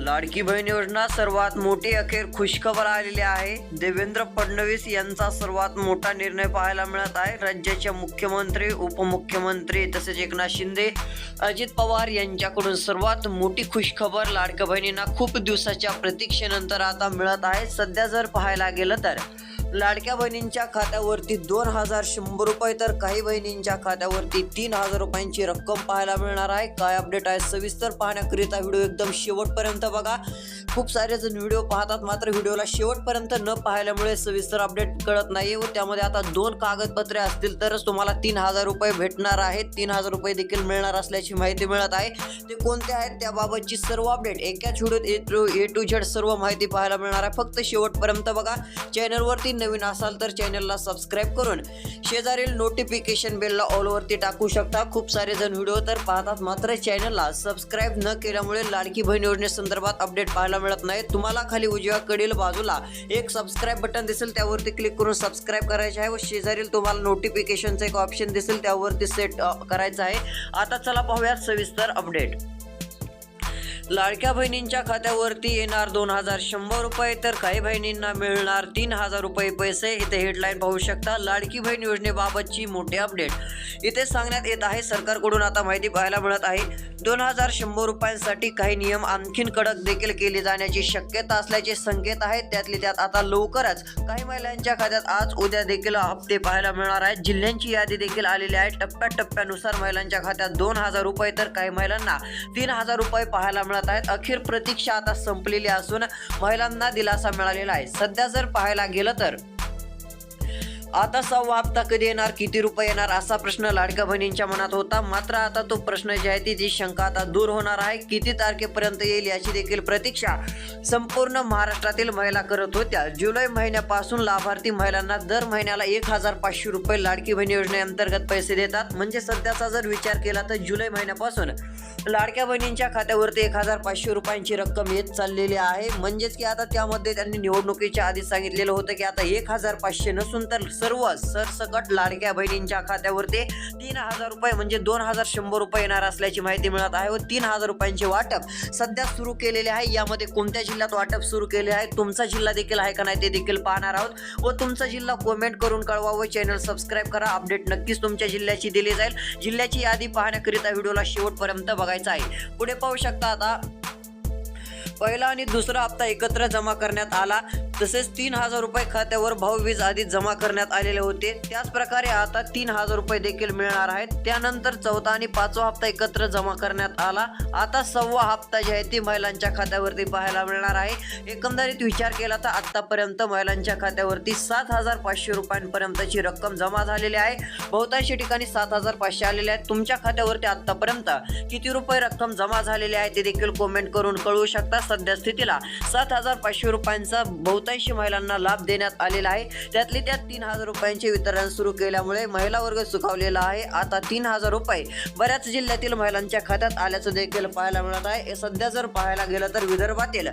लाडकी बहीण योजना सर्वात मोठी अखेर खुशखबर आलेली आहे. देवेंद्र फडणवीस यांचा सर्वात मोठा निर्णय पाहायला मिळत आहे. राज्याचे मुख्यमंत्री उपमुख्यमंत्री तसेच एकनाथ शिंदे अजित पवार यांच्याकडून सर्वात मोठी खुशखबर लाडक्या बहिणींना खूप दिवसाच्या प्रतीक्षेनंतर आता मिळत आहे. सध्या जर पाहायला गेलं तर लाडक्या बहिणींच्या खात्यावरती दोन हजार शंभर रुपये तर काही बहिणींच्या खात्यावरती तीन हजार रुपयांची रक्कम पाहायला मिळणार आहे. काय अपडेट आहे सविस्तर पाहण्याकरिता व्हिडिओ एकदम शेवटपर्यंत बघा. खूप सारे जण व्हिडिओ पाहतात मात्र व्हिडिओला शेवटपर्यंत न पाहिल्यामुळे सविस्तर अपडेट कळत नाही व त्यामध्ये आता दोन कागदपत्रे असतील तरच तुम्हाला तीन हजार रुपये भेटणार आहेत. तीन हजार रुपये देखील मिळणार असल्याची माहिती मिळत आहे. ते कोणते आहेत त्याबाबतची सर्व अपडेट एकाच व्हिडिओत A to A to Z सर्व माहिती पाहायला मिळणार आहे. फक्त शेवटपर्यंत बघा. चॅनलवरती नवीन असाल तर चॅनलला सबस्क्राईब करून शेजारील नोटिफिकेशन बेलला ऑलवरती टाकू शकता. खूप सारे जण व्हिडिओ तर पाहतात मात्र चॅनलला सबस्क्राईब न केल्यामुळे लाडकी बहीण योजनेसंदर्भात अपडेट पाहायला मिळत नाही. तुम्हाला खाली उजव्याकडील बाजूला एक सबस्क्राईब बटन दिसेल त्यावरती क्लिक करून सबस्क्राईब करायचे आहे व शेजारील तुम्हाला नोटिफिकेशनचं एक ऑप्शन दिसेल त्यावरती सेट करायचं आहे. आता चला पाहूयात सविस्तर अपडेट लाडक्या बहिणींच्या खात्यावरती येणार दोन हजार शंभर रुपये तर काही बहिणींना मिळणार तीन हजार रुपये पैसे. इथे हेडलाईन पाहू शकता लाडकी बहीण योजनेबाबतची मोठी अपडेट इथे सांगण्यात येत आहे सरकारकडून आता माहिती पाहायला मिळत आहे दोन हजार शंभर रुपयांसाठी काही नियम आणखीन कडक देखील केले जाण्याची शक्यता असल्याचे संकेत आहेत. त्यातले त्यात आता लवकरच काही महिलांच्या खात्यात आज उद्या देखील हप्ते पाहायला मिळणार आहेत. जिल्ह्यांची यादी देखील आलेली आहे. टप्प्याटप्प्यानुसार महिलांच्या खात्यात दोन हजार रुपये तर काही महिलांना तीन हजार रुपये पाहायला जात आहेत. अखेर प्रतीक्षा आता संपलेली असून महिलांना दिलासा मिळालेला आहे. सध्या जर पाहायला गेलं तर आता सहावा हप्ता कधी येणार किती रुपये येणार असा प्रश्न लाडक्या बहिणींच्या मनात होता. मात्र आता तो प्रश्न जे आहे ती जी शंका आता दूर होणार आहे. किती तारखेपर्यंत येईल याची देखील प्रतीक्षा संपूर्ण महाराष्ट्रातील महिला करत होत्या. जुलै महिन्यापासून लाभार्थी महिलांना दर महिन्याला एक हजार पाचशे रुपये लाडकी बहिणी योजनेअंतर्गत पैसे देतात. म्हणजे सध्याचा जर विचार केला तर जुलै महिन्यापासून लाडक्या बहिणींच्या खात्यावरती एक हजार पाचशे रुपयांची रक्कम येत चाललेली आहे. म्हणजेच की आता त्यामध्ये त्यांनी निवडणुकीच्या आधी सांगितलेलं होतं की आता एक हजार पाचशे नसून तर सर्व सरसकट लाडक्या बहिणींच्या खात्यावरती तीन हजार रुपये म्हणजे दोन हजार शंभर रुपये येणार असल्याची माहिती मिळत आहे व तीन हजार रुपयांचे वाटप सध्या सुरू केलेले आहे. यामध्ये कोणत्या जिल्ह्यात वाटप सुरू केले आहे? तुमचा जिल्हा देखील आहे का नाही ते देखील पाहणार आहोत व तुमचा जिल्हा कमेंट करून कळवा व चॅनल सबस्क्राईब करा. अपडेट नक्कीच तुमच्या जिल्ह्याची दिली जाईल. जिल्ह्याची यादी पाहण्याकरिता व्हिडिओला शेवटपर्यंत बघायचा आहे. पुढे पाहू शकता आता. पहिला आणि दुसरा हप्ता एकत्र जमा करण्यात आला. तसेच तीन हजार रुपये खात्यावर भाऊबीज आधी जमा करण्यात आलेले होते. त्याच प्रकारे आता तीन हजार रुपये देखील मिळणार आहेत. त्यानंतर चौथा आणि पाचवा हप्ता एकत्र जमा करण्यात आला. आता सव्वा हप्ता जे आहे ती महिलांच्या खात्यावरती पाहायला मिळणार आहे. एकंदरीत विचार केला तर आतापर्यंत महिलांच्या खात्यावरती सात हजार पाचशे रुपयांपर्यंतची रक्कम जमा झालेली आहे. बहुतांशी ठिकाणी सात हजार पाचशे आलेले आहेत. तुमच्या खात्यावरती आतापर्यंत किती रुपये रक्कम जमा झालेली आहे ते देखील कमेंट करून कळवू शकता. सध्या स्थितीला सात हजार पाचशे रुपयांचा बहुतांशी महिलांना लाभ देण्यात आलेला आहे. त्यातले त्यात तीन हजार रुपयांचे वितरण सुरू केल्यामुळे महिला वर्ग सुखावलेला आहे. आता तीन हजार रुपये बऱ्याच जिल्ह्यातील महिलांच्या खात्यात आल्याचं देखील पाहायला मिळत आहे. सध्या जर पाहायला गेलं तर विदर्भातील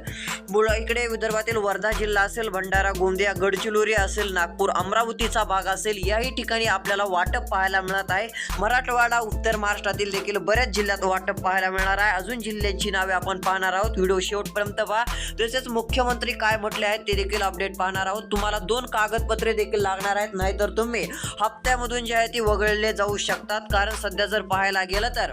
इकडे विदर्भातील वर्धा जिल्हा असेल भंडारा गोंदिया गडचिरोली असेल नागपूर अमरावतीचा भाग असेल याही ठिकाणी आपल्याला वाटप पाहायला मिळत आहे. मराठवाडा उत्तर महाराष्ट्रातील देखील बऱ्याच जिल्ह्यात वाटप पाहायला मिळणार आहे. अजून जिल्ह्यांची नावे आपण पाहणार आहोत. व्हिडिओ शेवटपर्यंत पहा. तसेच मुख्यमंत्री काय म्हटले आहेत ते देखील अपडेट पाहणार आहोत. तुम्हाला दोन कागदपत्रे देखील लागणार आहेत नाहीतर तुम्ही हप्त्यामधून जे आहे ती वगळले जाऊ शकतात. कारण सध्या जर पाहायला गेलं तर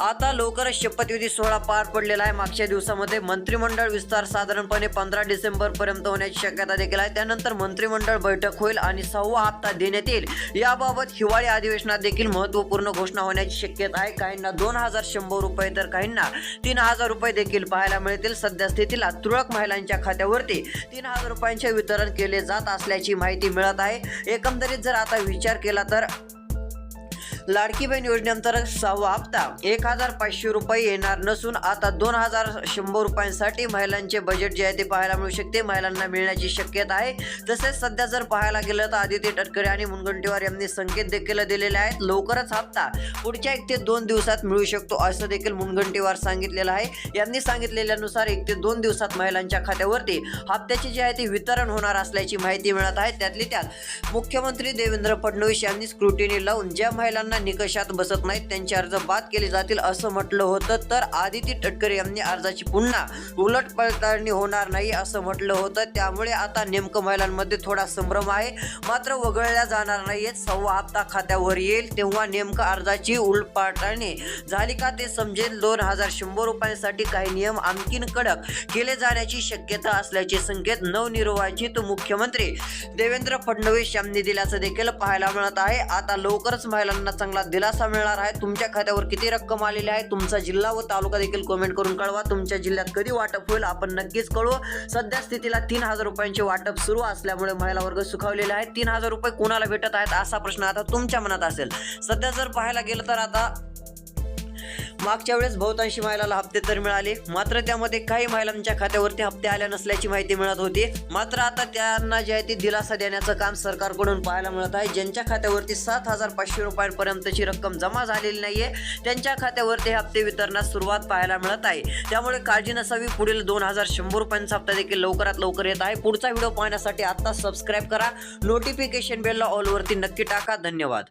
आता लवकरच शपथविधी सोहळा पार पडलेला आहे. मागच्या दिवसामध्ये मंत्रिमंडळ विस्तार साधारणपणे पंधरा डिसेंबर पर्यंत होण्याची शक्यता देखील आहे. त्यानंतर मंत्रिमंडळ बैठक होईल आणि सहावा हप्ता देण्यात येईल. याबाबत हिवाळी अधिवेशनात देखील महत्त्वपूर्ण घोषणा होण्याची शक्यता आहे. काहींना दोन हजार शंभर रुपये तर काहींना तीन हजार रुपये देखील पाहायला मिळतील. सध्या स्थितीला तुरळक महिलांच्या खात्यावरती तीन हजार रुपयांचे वितरण केले जात असल्याची माहिती मिळत आहे. एकंदरीत जर आता विचार केला तर लाडकी बहीण योजनेअंतर्गत सहावा हप्ता. एक हजार पाचशे रुपये येणार नसून आता दोन हजार शंभर रुपयांसाठी महिलांचे बजेट जे आहे ते पाहायला मिळू शकते. महिलांना मिळण्याची शक्यता आहे. तसेच सध्या जर पाहायला गेलं तर आदित्य तटकरे आणि मुनगंटीवार यांनी संकेत देखील दिलेले आहेत. लवकरच हप्ता पुढच्या एक ते दोन दिवसात मिळू शकतो असं देखील मुनगंटीवार सांगितलेलं आहे. यांनी सांगितलेल्यानुसार एक ते दोन दिवसात महिलांच्या खात्यावरती हप्त्याचे जे आहे ते वितरण होणार असल्याची माहिती मिळत आहे. त्यातली त्यात मुख्यमंत्री देवेंद्र फडणवीस यांनी स्क्रुटिनी लावून ज्या महिलांना महिलांना निकषात बसत नाहीत त्यांचे अर्ज बाद केले जातील असं म्हटलं होतं. तर आदिती तटकरे यांनी अर्जाची पुन्हा उलट पडताळणी होणार नाही असं म्हटलं होतं. त्यामुळे आता नेमकं महिलांमध्ये थोडा संभ्रम आहे. मात्र वगळल्या जाणार नाहीयेत. सव्वा हप्ता खात्यावर येईल. तेव्हा नेमकं अर्जाची उलटपडताळणी झाली का ते समजेल. दोन हजार शंभर रुपयांसाठी काही नियम आणखीन कडक केले जाण्याची शक्यता असल्याचे संकेत नवनिर्वाचित मुख्यमंत्री देवेंद्र फडणवीस यांनी दिल्याचं देखील पाहायला मिळत आहे. आता लवकरच महिलांना चांगला दिलासा मिळणार आहे. तुमच्या खात्यावर किती रक्कम आलेली आहे तुमचा जिल्हा व तालुका देखील कमेंट करून कळवा. तुमच्या जिल्ह्यात कधी वाटप होईल आपण नक्कीच कळवू. सध्या स्थितीला तीन हजार रुपयांचे वाटप सुरू असल्यामुळे महिला वर्ग सुखावलेले आहे तीन हजार रुपये कोणाला भेटत आहेत असा प्रश्न आता तुमच्या मनात असेल. सध्या जर पाहायला गेलं तर आता मागच्या वेळेस बहुतांशी महिलाला हप्ते तर मिळाले. मात्र त्यामध्ये काही महिलांच्या खात्यावरती हप्ते आल्या नसल्याची माहिती मिळत होती. मात्र आता त्यांना जे आहे ते दिलासा देण्याचं काम सरकारकडून पाहायला मिळत आहे. ज्यांच्या खात्यावरती सात हजार पाचशे रुपयांपर्यंतची रक्कम जमा झालेली नाहीये त्यांच्या खात्यावरती हप्ते वितरणास सुरुवात पाहायला मिळत आहे. त्यामुळे काळजी नसावी. पुढील दोन हजार शंभर रुपयांचा हप्ता देखील लवकरात लवकर येत आहे. पुढचा व्हिडिओ पाहण्यासाठी आता सबस्क्राईब करा. नोटिफिकेशन बेलला ऑलवरती नक्की टाका. धन्यवाद.